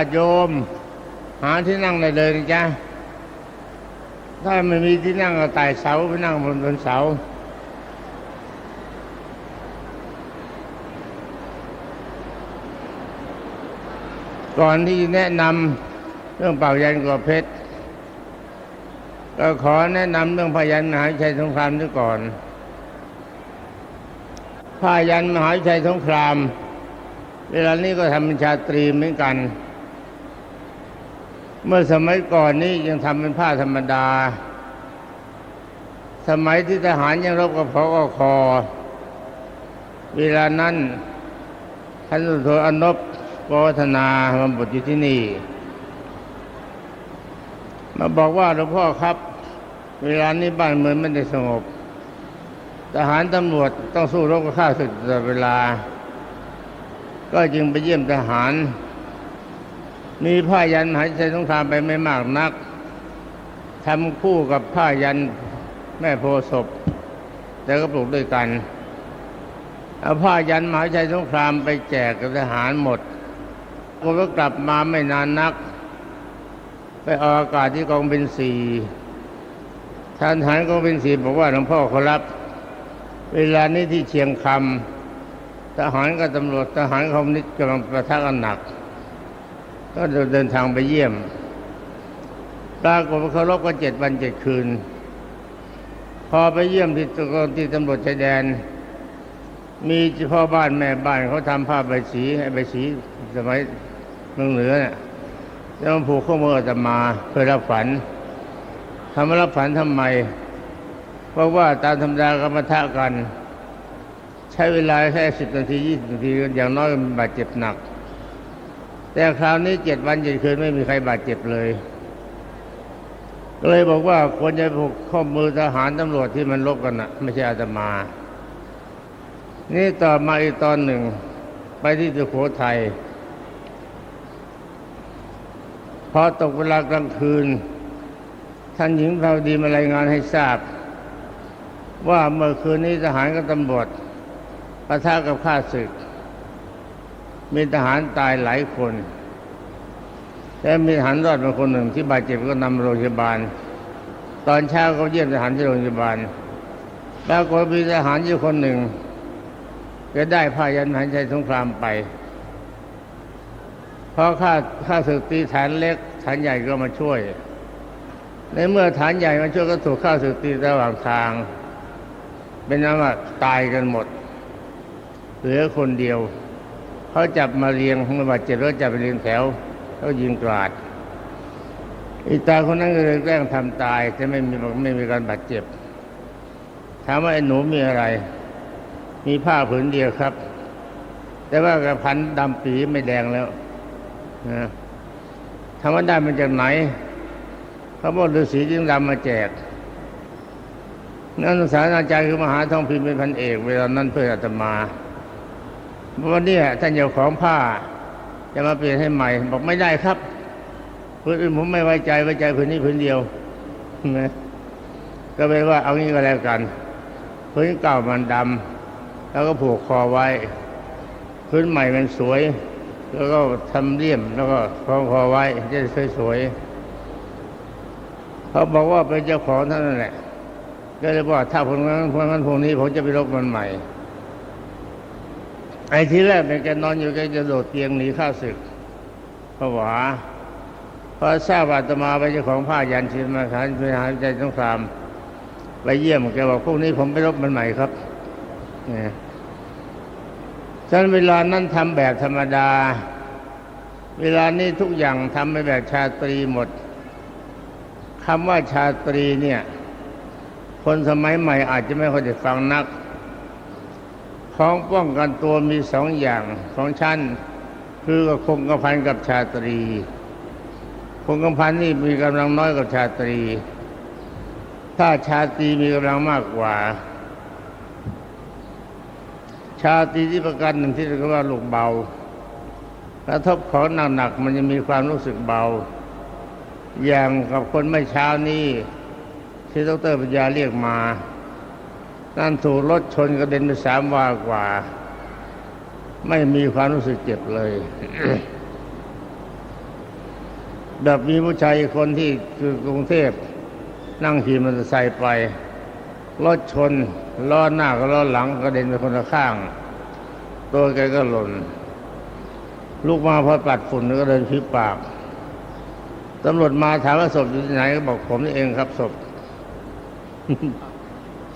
าโยม หาที่นั่งได้เลยนะจ๊ะ ถ้าไม่มีที่นั่งก็ไต่เสาไปนั่งบนบนเสา ก่อนที่แนะนำเรื่องเป่ายันกอเพชร ก็ขอแนะนำเรื่องพยันมหาชัยสงครามด้วยก่อนพายันมหาชัยสงคราม เวลานี้ก็ทำเป็นชาตรีเหมือนกัน เมื่อสมัยก่อนนี้ยังทำเป็นผ้าธรรมดา สมัยที่ทหารยังรบกับพกคอเวลานั้นท่านสุโธอนบปวัฒนามาบทอยู่ที่นี่ มาบอกว่าหลวงพ่อครับ เวลานี้บ้านเมืองไม่ได้สงบ ทหารตำรวจต้องสู้รบกับข้าศึกตลอดเวลา ก็จึงไปเยี่ยมทหาร มีผ้ายันมหาชัยสงครามไปไม่มากนักทำคู่กับผ้ายันแม่โพศพแต่ก็ปลูกด้วยกันเอาผ้ายันมหาชัยสงครามไปแจกกับทหารหมดคนก็กลับมาไม่นานนัก ไปออกอากาศที่กองบินสี่ท่านทหารกองบินสี่บอกว่าหลวงพ่อเขารับ เวลานี้ที่เชียงคำทหารกับตำรวจทหารคอมมิวนิสต์กำลังประทะกันหนัก ก็เดินทางไปเยี่ยม ปรากฏว่าเขารบกันเจ็ดวันเจ็ดคืน พอไปเยี่ยมที่ตกที่ตำรวจชายแดน มีพาะบ้านแม่บ้านเขาทำผ้าใบสีให้ใบสีสมัยเมืองเหนือเนี่ยแล้วผูกข้อมืออาตมาเพื่อรับฝันทำมรับฝันทำไม เพราะว่าตามธรรมดากรรมฐะกัน ใช้เวลาแค่สิบนาทียี่สิบนาทีอย่างน้อยบาดเจ็บหนัก แต่คราวนี้เจ็ดวันเจ็ดคืนไม่มีใครบาดเจ็บเลยก็เลยบอกว่าควรจะผูกข้อมือทหารตำรวจที่มันลบกันนะไม่ใช่อาตมา นี่ต่อมาอีกตอนหนึ่ง ไปที่สุโขทัยพอตกเวลากลางคืน ท่านหญิงพาวดีมารายงานให้ทราบ ว่าเมื่อคืนนี้ทหารกับตำรวจปะทะกับข้าศึก มีทหารตายหลายคนแต่มีทหารรอดมาคนหนึ่งที่บาดเจ็บก็นำโรงพยาบาล ตอนเช้าก็เยี่ยมทหารที่โรงพยาบาลปรากฏมีทหารอยู่คนหนึ่งก็ได้ผ้ายันหันชัยสงครามไปเพราะข้าข้าศึกตีฐานเล็กฐานใหญ่ก็มาช่วย ในเมื่อฐานใหญ่มาช่วยก็ถูกข้าศึกตีระหว่างทาง เป็นนั้นว่าตายกันหมด เหลือคนเดียว เขาจับมาเรียงเมื่อบาดเจ็บแล้วจับไปเรียงแถวเขายิงกราดอีตาคนนั้นก็เลยแกล้งทำตายแต่ไม่มีไม่มีการบาดเจ็บถามว่าไอ้หนูมีอะไร มีผ้าผืนเดียวครับ แต่ว่ากระพันดำปีไม่แดงแล้วนะถามว่าได้มาจากไหนเขาบอกฤาษีจึงดำมาแจกนักศึกษาอาจารย์คือมหาทองพิมพ์เป็นพันเอก เวลานั้นเพื่ออาตมา วันนี้ท่านเจ้าของผ้า จะมาเปลี่ยนให้ใหม่ บอกไม่ได้ครับพื้นอื่นผมไม่ไว้ใจไว้ใจพื้นนี้พื้นเดียวนะก็เป็นว่าเอางี้ก็แล้วกันพื้นเก่ามันดำแล้วก็ผูกคอไว้ พื้นใหม่มันสวย แล้วก็ทำเลี่ยมแล้วก็คล้องคอไว้จะสวยๆเขาบอกว่าเป็นเจ้าของเท่านั้นแหละก็เลยบอกถ้าพวกนั้นพวกนั้นพวกนี้ผมจะไปรบมันใหม่ ไอ้ที่แรกเป็นแกนอนอยู่แกจะโดดเตียงหนีข้าศึกผวาพอทราบว่าอาตมาไปเจ้าของผ้ายันชินมาฐานพิหารใจสงครามไปเยี่ยมแกบอกพวกนี้ผมไปรบมันใหม่ครับเนี่ยฉะนั้นเวลานั้นทำแบบธรรมดา เวลานี้ทุกอย่างทำไปแบบชาตรีหมดคำว่าชาตรีเนี่ย คนสมัยใหม่อาจจะไม่ค่อยได้ฟังนัก ของป้องกันตัวมีสองอย่างของชั้นคือคงกระพันกับชาตรีคงกระพันนี่มีกำลังน้อยกว่าชาตรี ถ้าชาตรีมีกำลังมากกว่า ชาตรีที่ประกันหนึ่งที่เรียกว่าลูกเบากระทบของหนักๆมันจะมีความรู้สึกเบา อย่างกับคนไม่เช้านี้ที่ดรปัญญาเรียกมา นั่นถูกรถชนกระเด็นไปสามวากว่า ไม่มีความรู้สึกเจ็บเลยแบบมีผู้ชายคนที่คือกรุงเทพนั่งขี่มอเตอร์ไซค์ไปรถชนล้อหน้ากับล้อหลังกระเด็นไปคนละข้าง ตัวแกก็หล่น ลูกมาพอปัดฝุ่นก็เดินพิปากตำรวจมาถามว่าศพอยู่ที่ไหนก็บอกผมนี่เองครับศพ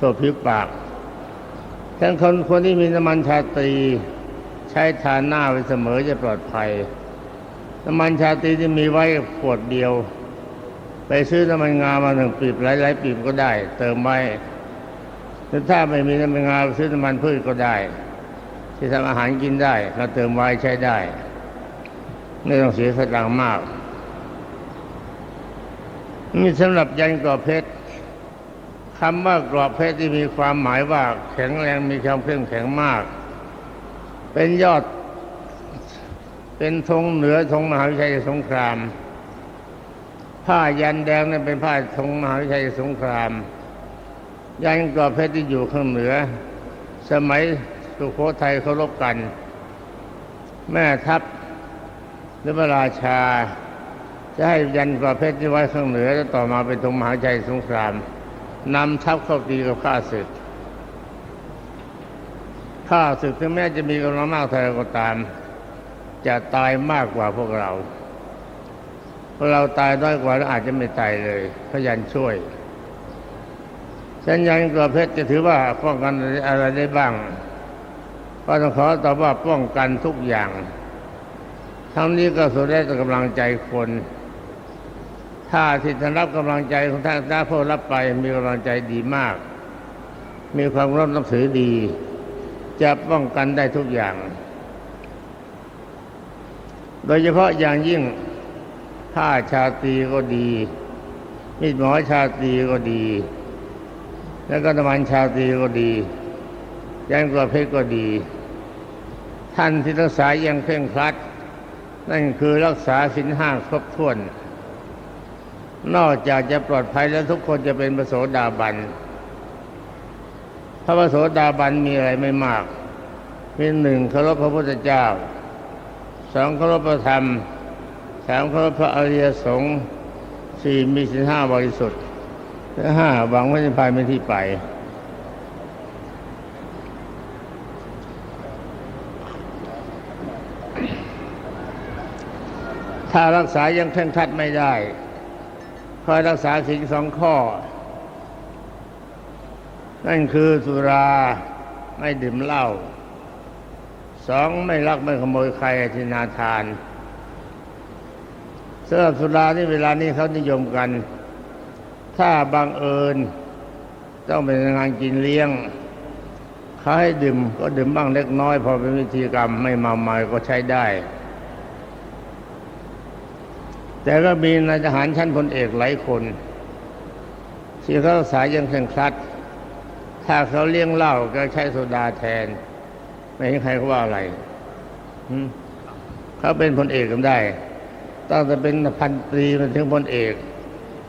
ศพพิปากทั้งคนคนที่มีน้ำมันชาตรีใช้ทาหน้าไว้เสมอจะปลอดภัย น้ำมันชาตรีที่มีไว้ขวดเดียว ไปซื้อน้ำมันงามาหนึ่งปีบหลายๆปีบก็ได้ เติมไว้หรือถ้าไม่มีน้ำมันงาซื้อน้ำมันพืชก็ได้ ที่ทำอาหารกินได้เราเติมไว้ใช้ได้ ไม่ต้องเสียสตางค์มากนี่สำหรับยันกรอบเพชร คำว่ากรอบเพชรที่มีความหมายว่าแข็งแรงมีความเข้มแข็งมาก เป็นยอด เป็นธงเหนือธงมหาวิทยาลัยสงคราม ผ้ายันแดงนั่นเป็นผ้าธงมหาวิทยาลัยสงคราม ยันกรอบเพชรที่อยู่ข้างเหนือ สมัยสุโขทัยเขารบกัน แม่ทัพหรือพระราชา จะให้ยันกรอบเพชรที่ไว้ข้างเหนือแล้วต่อมาเป็นธงมหาวิทยาลัยสงคราม นำทัพเข้าตีกับข้าศึกข้าศึกถึงแม้จะมีกำลังมากเท่าไรก็ตาม จะตายมากกว่าพวกเราพวกเราตายน้อยกว่าแล้วอาจจะไม่ตายเลยพยันช่วยฉันยันกรอบเพชรจะถือว่าป้องกันอะไรได้บ้างก็ต้องขอตอบว่าป้องกันทุกอย่าง ทั้งนี้ก็สุดได้แต่กำลังใจคน ถ้าที่ท่านรับกำลังใจของท่านถ้าผู้รับไปมีกำลังใจดีมาก มีความรับนับถือดี จะป้องกันได้ทุกอย่าง โดยเฉพาะอย่างยิ่งผ้าชาตรีก็ดีมีดหมอชาตรีก็ดี แล้วก็น้ำมันชาตรีก็ดียันกระเพชรก็ดี ท่านที่รักษาย่างเคร่งครัด นั่นคือรักษาสินห้าครบถ้วน นอกจากจะปลอดภัยแล้วทุกคนจะเป็นพระโสดาบันพระโสดาบันมีอะไรไม่มากมีหนึ่งเคารพพระพุทธเจ้าสองเคารพพระธรรมสามเคารพพระอริยสงฆ์สี่มีสินห้าบริสุทธิ์และห้าหวังว่าจะพายเป็นที่ไป ถ้ารักษายังเคร่งครัดไม่ได้ อยรักษาสิ่งสองข้อ นั่นคือสุราไม่ดื่มเหล้าสองไม่ลักไม่ขโมยใครที่นาทานสำหรับสุราที่เวลานี้เขานิยมกัน ถ้าบังเอิญ ต้องเป็นงานกินเลี้ยงเขาให้ดื่มก็ดื่มบ้างเล็กน้อย พอเป็นวิธีกรรมไม่เมามาก็ใช้ได้ แต่ก็มีนายทหารชั้นพลเอกหลายคนที่เขารักษายยังเคร่งครัด ถ้าเขาเลี้ยงเหล้าก็ใช้โซดาแทน ไม่เห็นใครเขาว่าอะไรเขาเป็นพลเอกกันได้ตั้งแต่เป็นพันตรีมาถึงพลเอก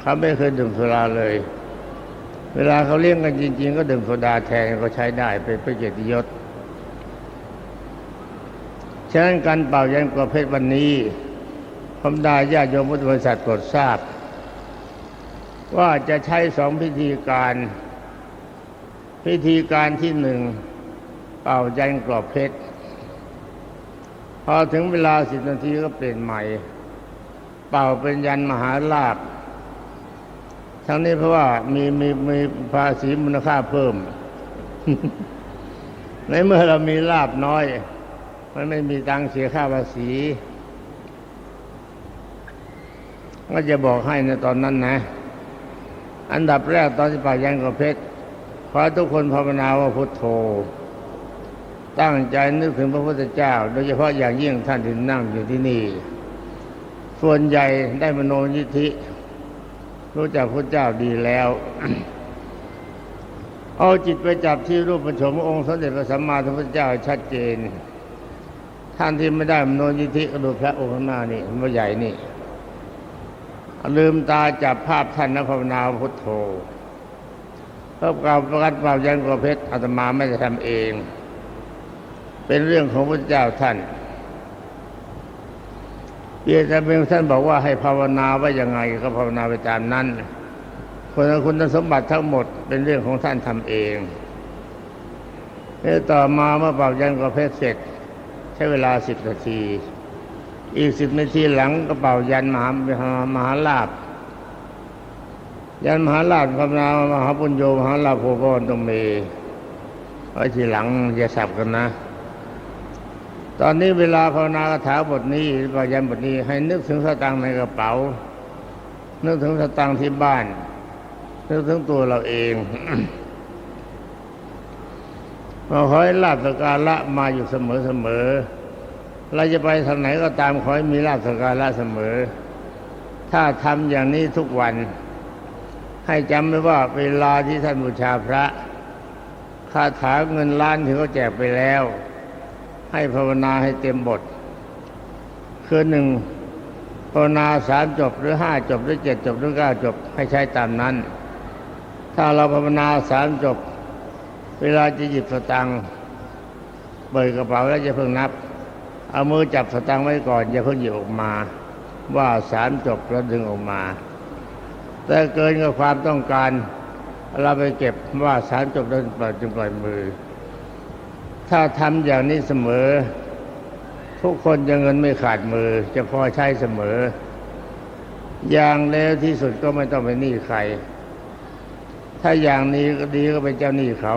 เขาไม่เคยดื่มสุราเลย เวลาเขาเลี้ยงกันจริง ๆ ก็ดื่มโซดาแทนก็ใช้ได้เป็นพระเกียรติยศฉะนั้นการเป่ายันประเภทวันนี้ ผมได้ญาติโยมพุทธบริษัทโปรดทราบ ว่าจะใช้สองพิธีการ พิธีการที่หนึ่งเป่ายันกรอบเพชร พอถึงเวลาสิบนาทีก็เปลี่ยนใหม่ เป่าเป็นยันมหาลาภทั้งนี้เพราะว่ามีมีมีภาษีมูลค่าเพิ่ม ในเมื่อเรามีลาบน้อย มันไม่มีตังเสียค่าภาษี ก็จะบอกให้ในตอนนั้นนะ อันดับแรกตอนที่ป่ายันกระเพชรขอให้ทุกคนภาวนาว่าพุทโธ ตั้งใจนึกถึงพระพุทธเจ้า โดยเฉพาะอย่างยิ่งท่านที่นั่งอยู่ที่นี่ ส่วนใหญ่ได้มโนยิธิ รู้จักพระเจ้าดีแล้ว เอาจิตไปจับที่รูปประชมองค์สมเด็จพระสัมมาสัมพุทธเจ้าชัดเจน ท่านที่ไม่ได้มโนยิธิก็ดูพระองค์หน้านี่พระใหญ่นี่ ลืมตาจับภาพท่านนภาวนาพุทโธเพื่อการประกาศเป่ายันกระเพชรอาตมาไม่ได้ทำเอง เป็นเรื่องของพระเจ้าท่านเยงแต่เป็นท่านบอกว่าให้ภาวนาว่ายังไงก็ภาวนาไปตามนั้นคนคุณสมบัติทั้งหมดเป็นเรื่องของท่านทำเองแล้วต่อมาเมื่อเป่ายันกระเพชรเสร็จ ใช้เวลาสิบนาที อีกสิบนาทีหลังก็เป่ายันมหามหาลาภยันมหาลาภภาวนามหาปุญโยมหาลาภโพกอนตรงเมไว้ทีหลังอย่าสับกันนะ ตอนนี้เวลาภาวนาคาถาบทนี้ปายันบทนี้ ให้นึกถึงสตางค์ในกระเป๋า นึกถึงสตางค์ที่บ้าน นึกถึงตัวเราเองเราขอให้ลาบสการละมาอยู่เสมอเสมอ เราจะไปทางไหนก็ตามขอให้มีลาบสการะเสมอ ถ้าทำอย่างนี้ทุกวัน ให้จำไว้ว่าเวลาที่ท่านบูชาพระคาถาเงินล้านที่เขาแจกไปแล้ว ให้ภาวนาให้เต็มบท คือหนึ่งภาวนาสามจบหรือห้าจบหรือเจ็ดจบหรือเก้าจบให้ใช้ตามนั้น ถ้าเราภาวนาสามจบ เวลาจะหยิบสตังค์เปิดกระเป๋าแล้วจะเพิ่งนับ เอามือจับสตังค์ไว้ก่อนอย่าเพิ่งหยิบออกมา ว่าสามจบแล้วดึงออกมา แต่เกินกับความต้องการ เราไปเก็บว่าสามจบแล้วปล่อยจึงปล่อยมือ ถ้าทำอย่างนี้เสมอ ทุกคนจะเงินไม่ขาดมือ จะพอใช้เสมอ อย่างเลวที่สุดก็ไม่ต้องไปหนี้ใคร ถ้าอย่างนี้ก็ดีก็เป็นเจ้าหนี้เขา